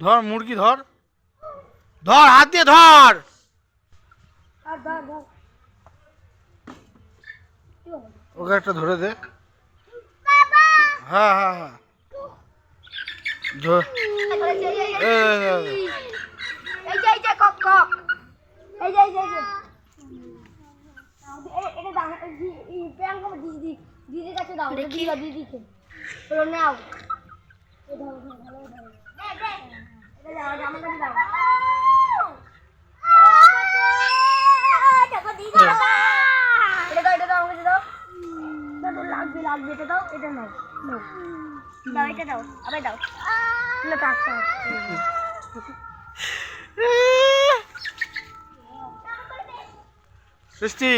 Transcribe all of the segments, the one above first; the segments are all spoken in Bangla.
ধর মুরগি ধর। ধর হাত দিয়ে ধর। আর ধর ধর। কি হলো? ওকে একটা ধরে দে। হ্যাঁ হ্যাঁ হ্যাঁ। ধর। এই যে, এই যে, এ, এ, এ, এ। এই যে এই যে কক কক। এই যে এই যে এই যে। এ- এটা দাও এই দি- এই প্রিয়াঙ্কা দিদি কাছে দাও। দেখি দিদিকে। বলো নাও। লাগবে, লাগবে, এটা দাও, এটা নাও। দাও, এটা দাও, আবার দাও। থাক। সৃষ্টি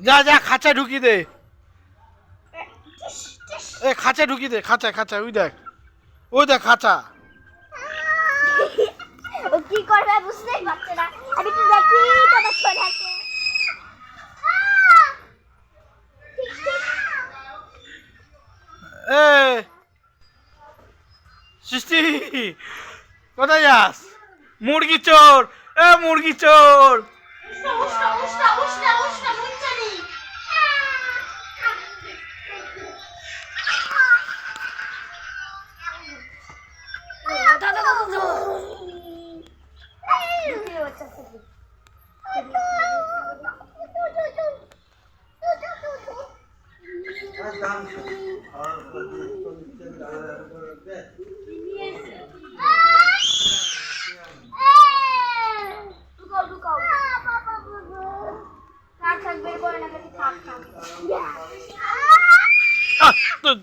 যা যা খাঁচা ঢুকি দে। এ খাঁচা ঢুকি দে খাঁচা খাঁচা ওই দেখ। ওই দেখ খাঁচা। ও কি করবে বুঝতেই পারছে না। আমি একটু দেখি তোমার ছোড়াকে এ সৃষ্টি কোথায় যাস? মুরগি চোর এ মুরগি চোর। ঢুকাও ঢুকাও থাক থাক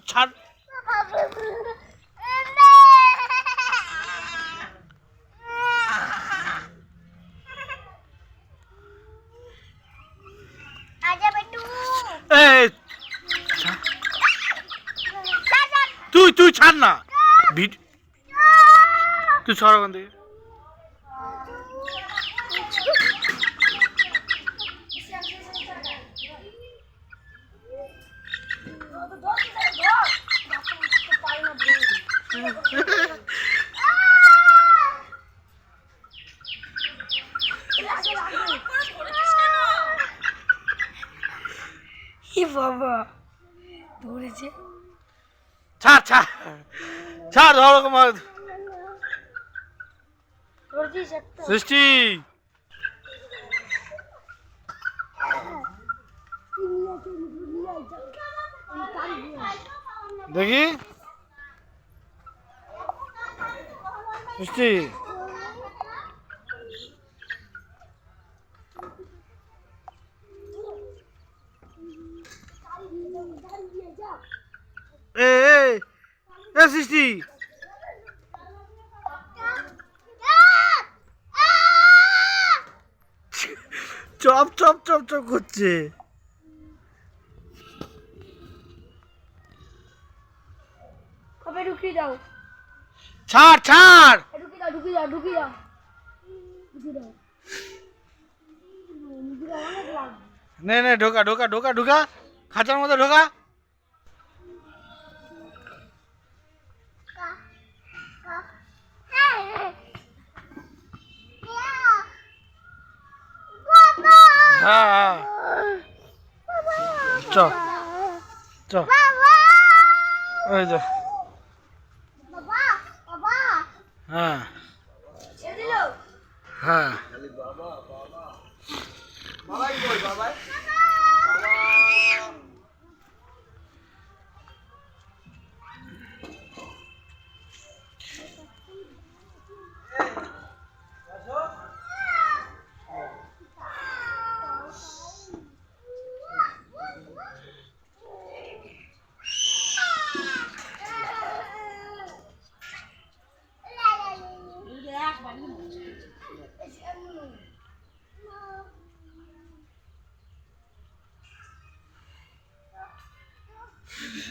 ছাড় তুই ছাড় না। তুই সর ওখান থেকে। বাবা ধরেছে ছাড় ছাড়। ছাড় ধরো সৃষ্টি। দেখি। সৃষ্টি এ এ এ সৃষ্টি চপ চপ চপ চপ করছে। কবে ঢুকিয়ে দাও ছাড় ছাড়। এ ঢুকিয়ে দাও নে নে ঢোকা ঢোকা ঢোকা ঢোকা। খাঁচার মধ্যে ঢোকা। হ্যাঁ চ চ ওই বাবা। হ্যাঁ।